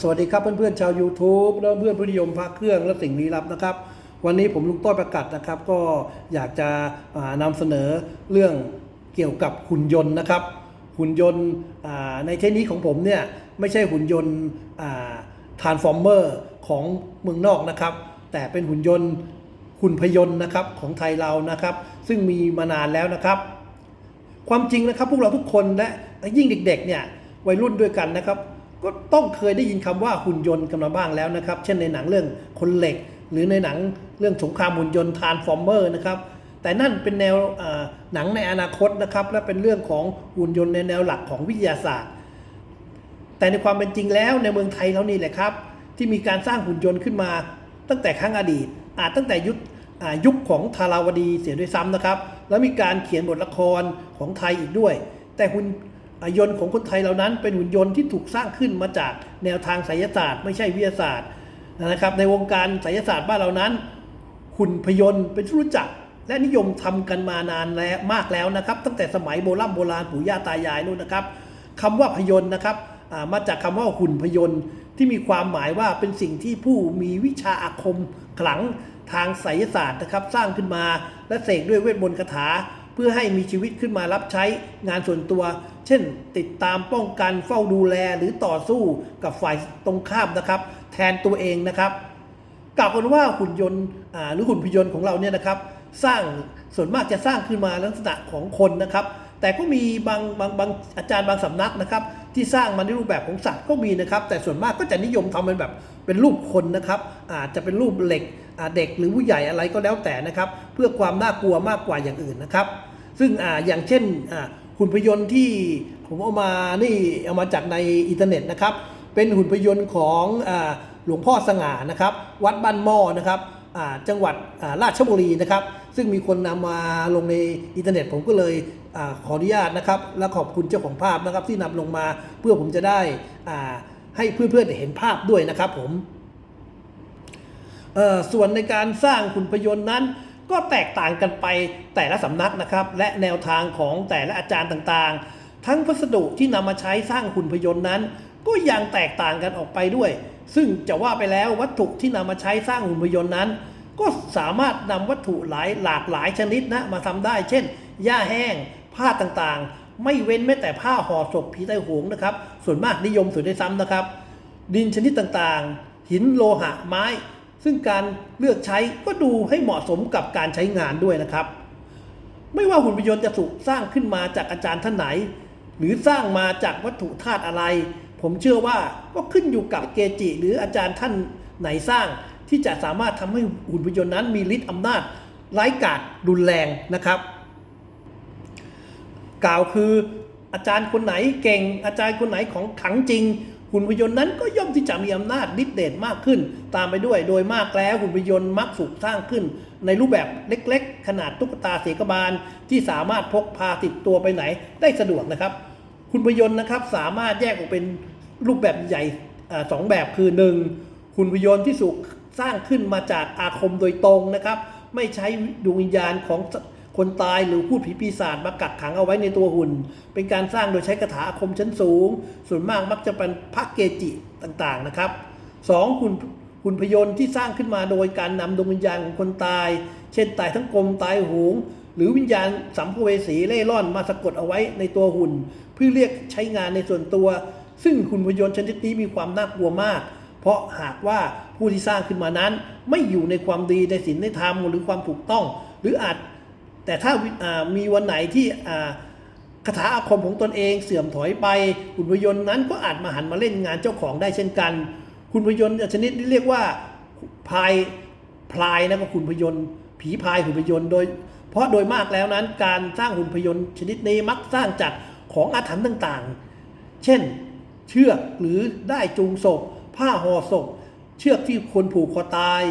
สวัสดีครับเพื่อนๆชาว YouTube และเพื่อนผู้นิยมพระเครื่องและสิ่งลี้ลับนะครับ วันนี้ผมลุงต้อยประกาศนะครับ ก็อยากจะอ่านำเสนอเรื่องเกี่ยวกับหุ่นยนต์นะครับ หุ่นยนต์ในเทคนิคของผมเนี่ยไม่ใช่หุ่นยนต์ทานฟอร์เมอร์ของเมืองนอกนะครับ แต่เป็นหุ่นยนต์หุ่นพยนต์นะครับของไทยเรานะครับ ซึ่งมีมานานแล้วนะครับ ความจริงนะครับพวกเราทุกคนและยิ่งเด็กๆเนี่ยวัยรุ่นด้วยกันนะครับ ต้องเคยได้ยินคำว่าหุ่นยนต์กันมาบ้างแล้วนะครับ เช่นในหนังเรื่องคนเหล็ก หรือในหนังเรื่องสงครามหุ่นยนต์ทานฟอร์เมอร์นะครับแต่นั่นเป็นแนวหนังในอนาคตนะครับและเป็นเรื่องของหุ่นยนต์ในแนวหลักของวิทยาศาสตร์ แต่ในความเป็นจริงแล้วในเมืองไทยเรานี่แหละครับ ที่มีการสร้างหุ่นยนต์ขึ้นมา ตั้งแต่ครั้งอดีต อาจตั้งแต่ยุคยุคของธาราวดีเสียด้วยซ้ำนะครับ แล้วมีการเขียนบทละครของไทยอีกด้วย แต่หุ่น ยนต์ของคนไทยเหล่านั้น เป็นหุ่นยนต์ที่ถูกสร้างขึ้นมาจากแนวทางไสยศาสตร์ ไม่ใช่วิทยาศาสตร์นะครับ ในวงการไสยศาสตร์บ้านเรานั้น หุ่นพยนต์เป็นที่รู้จัก และนิยมทำกันมานานแล้วมากแล้วนะครับ ตั้งแต่สมัยโบราณโบราณปู่ย่าตายายนู่นนะครับคำว่าพยนต์นะครับมาจากคำว่าหุ่นพยนต์ที่มีความหมายว่าเป็นสิ่งที่ผู้มีวิชาอาคมขลังทางไสยศาสตร์นะครับ สร้างขึ้นมาและเสกด้วยเวทมนต์คาถา เพื่อให้มีชีวิตขึ้นมารับใช้งานส่วนตัว เช่น ติดตามป้องกันเฝ้าดูแลหรือต่อสู้กับฝ่ายตรงข้ามนะครับ แทนตัวเองนะครับกล่าวกันว่าหุ่นยนต์หรือหุ่นพยนต์ของเราเนี่ยนะครับ สร้างส่วนมากจะสร้างขึ้นมาลักษณะของคนนะครับ แต่ก็มีบางบางบางอาจารย์บางสำนักนะครับ ที่สร้างมาในรูปแบบของสัตว์ก็มีนะครับ แต่ส่วนมากก็จะนิยมทำเป็นแบบเป็นรูปคนนะครับ อาจจะเป็นรูปเหล็กเด็กหรือผู้ใหญ่อะไรก็แล้วแต่นะครับ เพื่อความน่ากลัวมากกว่าอย่างอื่นนะครับ ซึ่งออย่างเช่นหุ่นพยนต์ที่ผมเอามานี่เอามาจากในอินเทอร์เน็ตนะครับ เป็นหุ่นพยนต์ของอหลวงพ่อสง่านะครับ วัดบ้านหม้อนะครับ จังหวัดราชบุรีนะครับ ซึ่งมีคนนำมาลงในอินเทอร์เน็ตผมก็เลยอขออนุญาตนะครับ และขอบคุณเจ้าของภาพนะครับ ที่นำลงมาเพื่อผมจะได้ให้เพื่อนๆเห็นภาพด้วยนะครับผมส่วนในการสร้างหุ่นพยนต์นั้น ก็แตกต่างกันไปแต่ละสำนักนะครับ และแนวทางของแต่ละอาจารย์ต่างๆ ทั้งวัสดุที่นำมาใช้สร้างหุ่นพยนต์นั้น ก็ยังแตกต่างกันออกไปด้วย ซึ่งจะว่าไปแล้ววัตถุที่นำมาใช้สร้างหุ่นยนต์นั้น ก็สามารถนำวัตถุหลายหลากหลายชนิดนะมาทำได้ เช่น หญ้าแห้ง ผ้าต่างๆ ไม่เว้นแม้แต่ผ้าห่อศพผีไตโหงนะครับ ส่วนมากนิยมส่วนได้ซ้ำนะครับ ดินชนิดต่างๆ หินโลหะไม้ ซึ่งการเลือกใช้ก็ดูให้เหมาะสมกับการใช้งานด้วยนะครับ ไม่ว่าหุ่นยนต์จะถูกสร้างขึ้นมาจากอาจารย์ท่านไหน หรือสร้างมาจากวัตถุธาตุอะไร ผมเชื่อว่าก็ขึ้นอยู่กับเกจิ หรืออาจารย์ท่านไหนสร้างที่จะสามารถทำให้หุ่นพยนต์นั้นมีฤทธิ์อำนาจร้กาจรุนแรงนะครับ กล่าวคืออาจารย์คนไหนเก่ง อาจารย์คนไหนของขังจริง หุ่นพยนต์นั้นก็ย่อมที่จะมีอำนาจฤทธิ์เดชมากขึ้น ตามไปด้วยโดยมากแล้วหุ่นพยนต์มักถูกสร้างขึ้น ในรูปแบบเล็กๆ ขนาดตุ๊กตาเสกบาลที่สามารถพกพาติดตัวไปไหนได้สะดวกนะครับหุ่นพยนต์นะครับสามารถแยกออกเป็น รูปแบบใหญ่สองแบบคือหนึ่งหุ่นพยนต์ที่ถูกสร้างขึ้นมาจากอาคมโดยตรงนะครับ ไม่ใช้ดวงวิญญาณของคนตายหรือพูดผีปีศาจมากักขังเอาไว้ในตัวหุ่น เป็นการสร้างโดยใช้คาถาอาคมชั้นสูง ส่วนมากมักจะเป็นพระเกจิต่างๆนะครับสองหุ่นหุ่นพยนต์ที่สร้างขึ้นมาโดยการนำดวงวิญญาณของคนตาย เช่นตายทั้งกลมตายหงหรือวิญญาณสัมภเวสีเล่ร่อนมาสะกดเอาไว้ในตัวหุ่น เพื่อเรียกใช้งานในส่วนตัว ซึ่งหุ่นพยนต์ชนิดนี้มีความน่ากลัวมาก เพราะหากว่าผู้ที่สร้างขึ้นมานั้น ไม่อยู่ในความดีในศีลในธรรมหรือความถูกต้อง หรืออาจแต่ถ้ามีวันไหนที่คาถาอาคมของตนเองเสื่อมถอยไปหุ่นพยนต์นั้นก็อาจมาหันมาเล่นงานเจ้าของได้เช่นกันหุ่นพยนต์ชนิดที่เรียกว่าพายพลายนะก็หุ่นพยนต์ผีพายหุ่นพยนต์โดย เพราะโดยมากแล้วนั้นการสร้างหุ่นพยนต์ชนิดนี้มักสร้างจากของอาถรรพ์ต่างๆ เช่น เชือกหรือได้จูงศพ ผ้าห่อศพ เชือกที่คนผูกคอตาย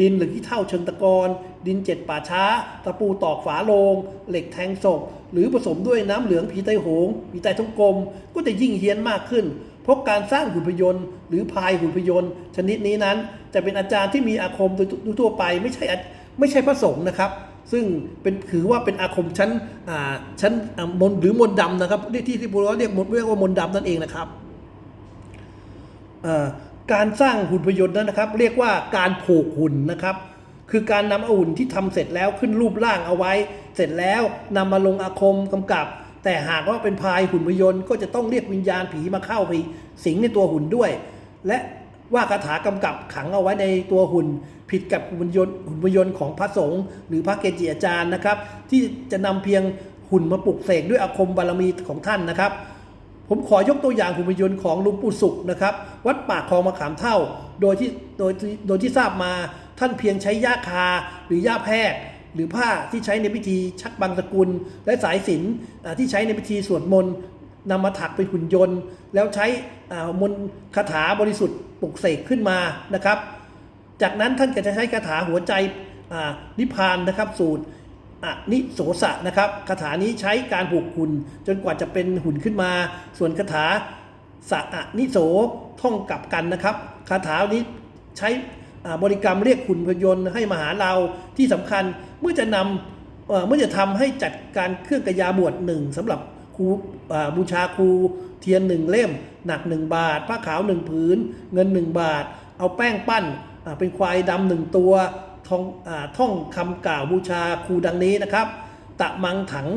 ดินหรือที่เท่าเชิงตะกอนดินเจ็ดป่าช้า ตะปูตอกฝาโลง เหล็กแทงศพ หรือผสมด้วยน้ำเหลืองผีไตโหงผีไตทงกลม ก็จะยิ่งเฮี้ยนมากขึ้น เพราะการสร้างหุ่นพยนต์ หรือพายหุ่นพยนต์ ชนิดนี้นั้น จะเป็นอาจารย์ที่มีอาคมโดยทั่วไปไม่ใช่ไม่ใช่พระสงฆ์นะครับซึ่งเป็นถือว่าเป็นอาคมชั้นอ่าชั้นอ่ามนหรือมนดำนะครับที่ที่ที่พวกเราเรียกมนเรียกว่ามนดำนั่นเองนะครับ การสร้างหุ่นพยนต์นั้นนะครับ เรียกว่าการผูกหุ่นนะครับ คือการนำเอาหุ่นที่ทำเสร็จแล้วขึ้นรูปร่างเอาไว้ เสร็จแล้วนำมาลงอาคมกำกับ แต่หากว่าเป็นพายหุ่นพยนต์ก็จะต้องเรียกวิญญาณผีมาเข้าไปสิงในตัวหุ่นด้วย และว่าคาถากำกับขังเอาไว้ในตัวหุ่น ผิดกับหุ่นยนต์หุ่นพยนต์ของพระสงฆ์หรือพระเกจิอาจารย์นะครับ ที่จะนำเพียงหุ่นมาปลุกเสกด้วยอาคมบารมีของท่านนะครับ ผมขอยกตัวอย่างหุ่นยนต์ของลุงปู่สุขนะครับ วัดปากคลองมะขามเท่า โดยที่โดยที่โดยที่ทราบมาท่านเพียงใช้หญ้าคาหรือหญ้าแพรกหรือผ้าที่ใช้ในพิธีชักบังสกุล และสายสิญจนที่ใช้ในพิธีสวดมนต์นำมาถักเป็นหุ่นยนต์ แล้วใช้มนต์คาถาบริสุทธิ์ปลุกเสกขึ้นมานะครับ จากนั้นท่านก็จะใช้คาถาหัวใจนิพพานนะครับสูตร อะนิโสสะนะครับคาถานี้ใช้การผูกหุ่นจนกว่าจะเป็นหุ่นขึ้นมา ส่วนคาถาสะอะนิโสท่องกลับกันนะครับคาถานี้ใช้บริกรรมเรียกหุ่นพยนต์ให้มาหาเราที่สำคัญเมื่อจะนำเมื่อจะทำให้จัดการเครื่องกระยาบวชหนึ่งสำหรับครูบูชาครูเทียนหนึ่งเล่ม หนักหนึ่งบาท ผ้าขาวหนึ่งผืน เงินหนึ่งบาท เอาแป้งปั้นเป็นควายดำหนึ่งตัว ทองอาท่องคำกล่าวบูชาครูดังนี้นะครับ ตะมังถัง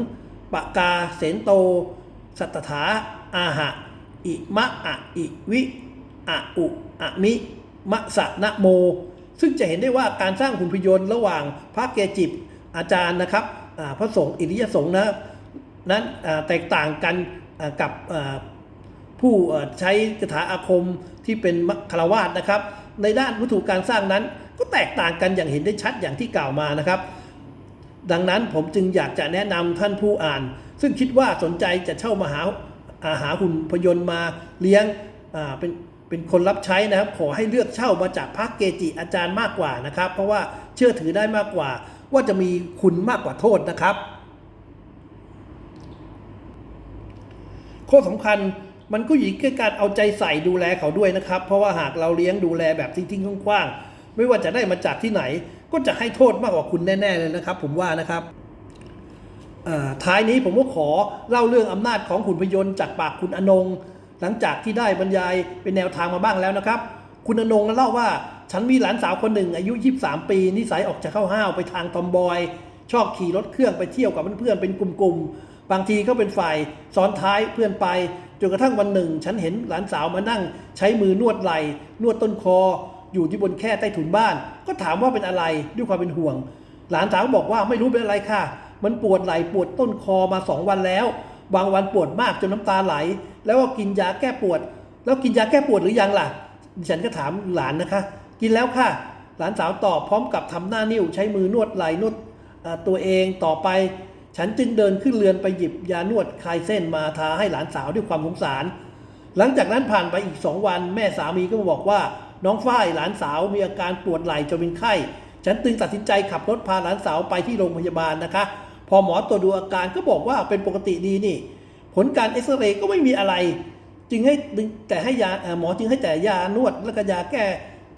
ปะกาเสนโต สัตถาอาหะ อิมะอะอิวิอะอุอะมิ มะสะนะโม ซึ่งจะเห็นได้ว่าการสร้างหุ่นพยนต์ระหว่างพระเกจิอาจารย์นะครับพระสงฆ์อิริยสงฆ์นะนั้นแตกต่างกันกับผู้ใช้คาถาอาคมที่เป็นคารวาสนะครับ ในด้านวัตถุการสร้างนั้น ก็แตกต่างกันอย่างเห็นได้ชัดอย่างที่กล่าวมานะครับ ดังนั้นผมจึงอยากจะแนะนำท่านผู้อ่าน ซึ่งคิดว่าสนใจจะเช่ามาหาอาหาหุ่นพยนต์มาเลี้ยงเป็นเป็นคนรับใช้นะครับ ขอให้เลือกเช่ามาจากพระเกจิอาจารย์มากกว่านะครับ เพราะว่าเชื่อถือได้มากกว่า ว่าจะมีคุณมากกว่าโทษนะครับ ข้อสำคัญมันก็อยู่ที่การเอาใจใส่ดูแลเขาด้วยนะครับ เพราะว่าหากเราเลี้ยงดูแลแบบทิ้งๆคว้างๆ ไม่ว่าจะได้มาจากที่ไหน ก็จะให้โทษมากกว่าคุณแน่ ๆ เลยนะครับ ผมว่านะครับท้ายนี้ผมก็ขอเล่าเรื่องอำนาจของขุนพยนต์จากปากคุณอนง หลังจากที่ได้บรรยายเป็นแนวทางมาบ้างแล้วนะครับ คุณอนงเล่าว่าฉันมีหลานสาวคนหนึ่ง อายุ 23 ปีนิสัยออกจะเข้าห้าวไปทางตอมบอย ชอบขี่รถเครื่องไปเที่ยวกับเพื่อนๆเป็นกลุ่มๆบางทีก็เป็นฝ่ายซ้อนท้ายเพื่อนไปจนกระทั่งวันหนึ่ง ฉันเห็นหลานสาวมานั่ง ใช้มือนวดไหล่นวดต้นคอ อยู่ที่บนแค่ใต้ถุนบ้าน ก็ถามว่าเป็นอะไรด้วยความเป็นห่วง หลานสาวบอกว่าไม่รู้เป็นอะไรค่ะ มันปวดไหล่ปวดต้นคอมาสองวันแล้ว บางวันปวดมากจนน้ำตาไหล แล้วก็กินยาแก้ปวด แล้วกินยาแก้ปวดหรือยังล่ะ ฉันก็ถามหลานนะคะ กินแล้วค่ะ หลานสาวตอบพร้อมกับทำหน้านิ้วใช้มือนวดไหล่นวดตัวเองต่อไป ฉันจึงเดินขึ้นเรือนไปหยิบยานวดคลายเส้นมาทาให้หลานสาวด้วยความสงสาร หลังจากนั้นผ่านไปอีกสองวัน แม่สามีก็บอกว่า น้องฝ้ายหลานสาวมีอาการปวดไหล่จนเป็นไข้ ฉันจึงตัดสินใจขับรถพาหลานสาวไปที่โรงพยาบาลนะคะ พอหมอตรวจดูอาการก็บอกว่าเป็นปกติดีนี่ ผลการเอ็กซเรย์ก็ไม่มีอะไร จึงให้แต่ให้ยาหมอจึงให้แต่ยานวดและก็ยาแก้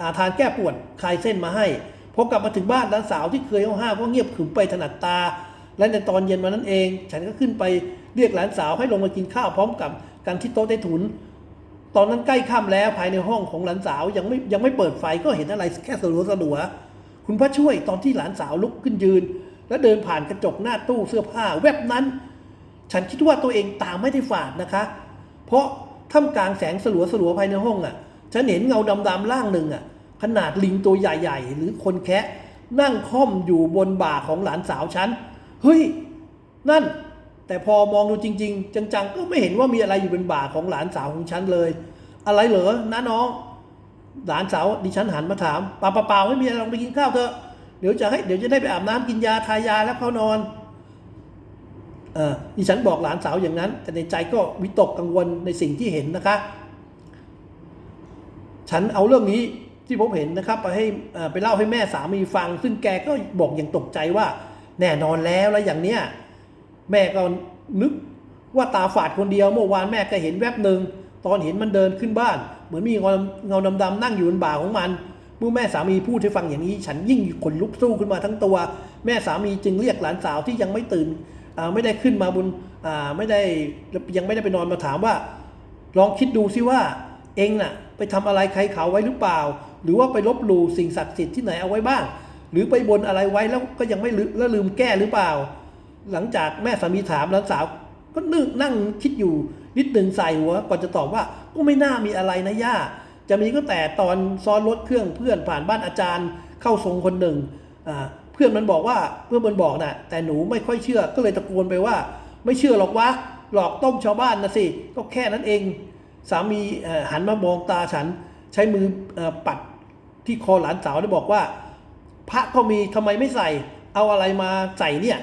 อาทานแก้ปวดคลายเส้นมาให้พอกลับมาถึงบ้านหลานสาวที่เคยห้าวก็เงียบขรึมไปถนัดตา และในตอนเย็นมานั้นเอง ฉันก็ขึ้นไปเรียกหลานสาวให้ลงมากินข้าวพร้อมกับกันที่โต๊ะใต้ถุน ตอนนั้นใกล้ค่ำแล้วภายในห้องของหลานสาวยังไม่ยังไม่เปิดไฟก็เห็นอะไรแค่สลัวสลัวคุณพระช่วยตอนที่หลานสาวลุกขึ้นยืน และเดินผ่านกระจกหน้าตู้เสื้อผ้า แวบนั้น ฉันคิดว่าตัวเองตาไม่ได้ฝาดนะคะ เพราะท่ามกลางแสงสลัวสลัวภายในห้องอะ ฉันเห็นเงาดำๆล่างหนึ่งอะ ขนาดลิงตัวใหญ่ๆ หรือคนแคะนั่งค่อมอยู่บนบ่าของหลานสาวฉันเฮ้ยนั่น แต่พอมองดูจริง ๆ จังๆ ก็ไม่เห็นว่ามีอะไรอยู่บนบ่าของหลานสาวของฉันเลย อะไรเหรอน้าน้อง หลานสาวดิฉันหันมาถามป่าเปล่าๆไม่มีอะไรลองไปกินข้าวเถอะเดี๋ยวจะให้เดี๋ยวจะได้ไปอาบน้ำกินยาทายาแล้วเข้านอนเออดิฉันบอกหลานสาวอย่างนั้น แต่ในใจก็วิตกกังวลในสิ่งที่เห็นนะคะ ฉันเอาเรื่องนี้ที่ผมเห็นนะครับ ไปให้ไปเล่าให้แม่สามีฟัง ซึ่งแกก็บอกอย่างตกใจว่า แน่นอนแล้วแล้วอย่างเนี้ย แม่ก็นึกว่าตาฝาดคนเดียวเมื่อวานแม่ก็เห็นแวบหนึ่งตอนเห็นมันเดินขึ้นบ้าน เหมือนมีเงาเงาดำๆนั่งอยู่บนบ่าของมัน เมื่อแม่สามีพูดให้ฟังอย่างนี้ ฉันยิ่งขนลุกสู้ขึ้นมาทั้งตัว แม่สามีจึงเรียกหลานสาวที่ยังไม่ตื่นไม่ได้ขึ้นมาบนไม่ได้ยังไม่ได้ไปนอนมาถามว่า ลองคิดดูซิว่า เองน่ะ ไปทำอะไรใครเขาไว้หรือเปล่า หรือว่าไปลบหลู่สิ่งศักดิ์สิทธิ์ที่ไหนเอาไว้บ้าง หรือไปบนอะไรไว้แล้วก็ยังไม่ลืแล้วลืมแก้หรือเปล่า หลังจากแม่สามีถามหลานสาว ก็นึกนั่งคิดอยู่นิดหนึ่งใส่หัวก่อนจะตอบว่าก็ไม่น่ามีอะไรนะย่า จะมีก็แต่ตอนซ้อนรถเครื่องเพื่อนผ่านบ้านอาจารย์เข้าทรงคนหนึ่งเพื่อนมันบอกว่าเพื่อนมันบอกน่ะ แต่หนูไม่ค่อยเชื่อก็เลยตะโกนไปว่า ไม่เชื่อหรอกวะหลอกต้มชาวบ้านนะสิก็แค่นั้นเอง สามีหันมามองตาฉัน ใช้มืออปัดที่คอหลานสาวได้บอกว่า พระก็มีทำไมไม่ใส่เอาอะไรมาใส่เนี่ย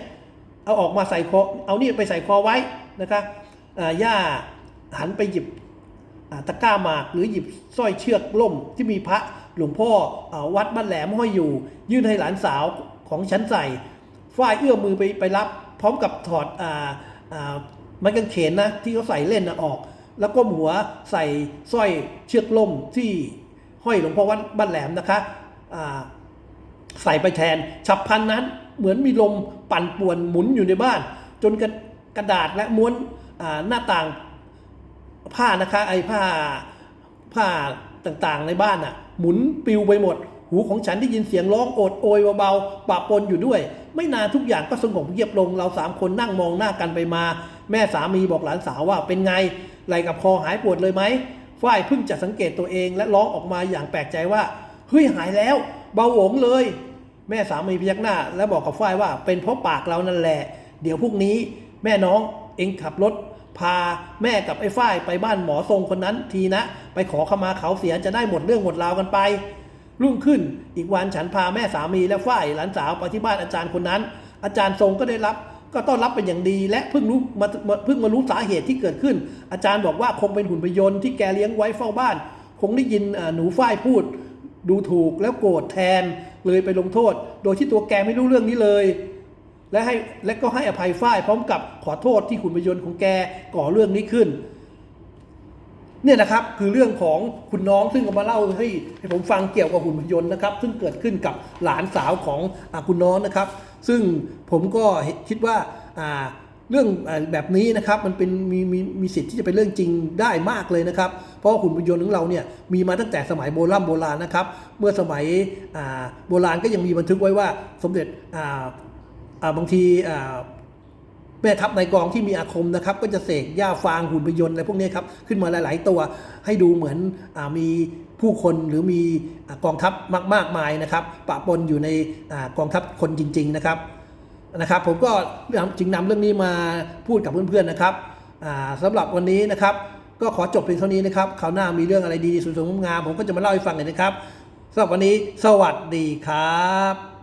เอาออกมาใส่คอเอานี่ไปใส่คอไว้นะคะย่าหันไปหยิบตะกร้าหมากหรือหยิบสร้อยเชือกล่มที่มีพระหลวงพ่ออวัดบ้านแหลมห้อยอยู่ ยื่นให้หลานสาวของฉันใส่ฝ้ายเอื้อมมือไปไปรับ พร้อมกับถอดอ่าอ่าไม้กางเขนนะที่เขาใส่เล่นนะออก แล้วก้มหัวใส่สร้อยเชือกล่มที่ห้อยหลวงพ่อวัดบ้านแหลมนะคะอ่าใส่ไปแทนฉับพันนั้น เหมือนมีลมปั่นป่วนหมุนอยู่ในบ้าน จนกระกระดาษและม้วนหน้าต่างผ้านะคะไอ้ผ้าผ้าต่างๆในบ้านอะ หมุนปิวไปหมด หูของฉันได้ยินเสียงร้องโอดโอยเบาๆปะปนอยู่ด้วย ไม่นานทุกอย่างก็สงบเงียบลงเราสามคนนั่งมองหน้ากันไปมา แม่สามีบอกหลานสาวว่าเป็นไงไหลกับคอหายปวดเลยไหมฝ้ายเพิ่งจะสังเกตตัวเองและร้องออกมาอย่างแปลกใจว่าเฮ้ยหายแล้ว เบาหวงเลย แม่สามีพยักหน้า แล้วบอกกับฝ้ายว่าเป็นเพราะปากเรานั่นแหละ เดี๋ยวพรุ่งนี้แม่น้องเองขับรถ พาแม่กับไอ้ฝ้ายไปบ้านหมอทรงคนนั้นทีนะ ไปขอขมาเขาเสียจะได้หมดเรื่องหมดราวกันไป รุ่งขึ้นอีกวันฉันพาแม่สามีและฝ้ายหลานสาวไปที่บ้านอาจารย์คนนั้น อาจารย์ทรงก็ได้รับก็ต้อนรับเป็นอย่างดีและเพิ่งรู้มาเพิ่งมารู้สาเหตุที่เกิดขึ้น อาจารย์บอกว่าคงเป็นหุ่นพยนต์ที่แกเลี้ยงไว้เฝ้าบ้าน คงได้ยินหนูฝ้ายพูด ดูถูกแล้วโกรธแทน เลยไปลงโทษ โดยที่ตัวแกไม่รู้เรื่องนี้เลย และให้และก็ให้อภัยฝ้ายพร้อมกับขอโทษที่ขุนพยนต์ของแกก่อเรื่องนี้ขึ้น เนี่ยนะครับคือเรื่องของคุณน้องซึ่งเอามาเล่าให้ให้ผมฟังเกี่ยวกับหุ่นพยนต์นะครับ ซึ่งเกิดขึ้นกับหลานสาวของอคุณน้องนะครับ ซึ่งผมก็คิดว่าอ่า รื่องแบบนี้นะครับมันเป็นมีมีมีสิทธิ์ที่จะเป็นเรื่องจริงได้มากเลยนะครับ เพราะว่าหุ่นยนต์ของเราเนี่ยมีมาตั้งแต่สมัยโบราณโบราณนะครับ เมื่อสมัยโบราณก็ยังมีบันทึกไว้ว่าสมเด็จบางทีแม่ทัพในกองที่มีอาคมนะครับก็จะเสกหญ้าฟางหุ่นพยนต์อะไรพวกนี้ครับขึ้นมาหลาย ๆ ตัวให้ดูเหมือนอมีผู้คนหรือมีอกองทัพมากมากมายนะครับปะปนอยู่ในอกองทัพคนจริง ๆ นะครับ นะครับ ผมก็จึงนำเรื่องนี้มาพูดกับเพื่อนๆนะครับสำสำหรับวันนี้นะครับ ก็ขอจบเพียงเท่านี้นะครับคราวหน้ามีเรื่องอะไรดีๆสวยๆงามๆผมก็จะมาเล่าให้ฟังกันนะครับสำหรับวันนี้ สวัสดีครับ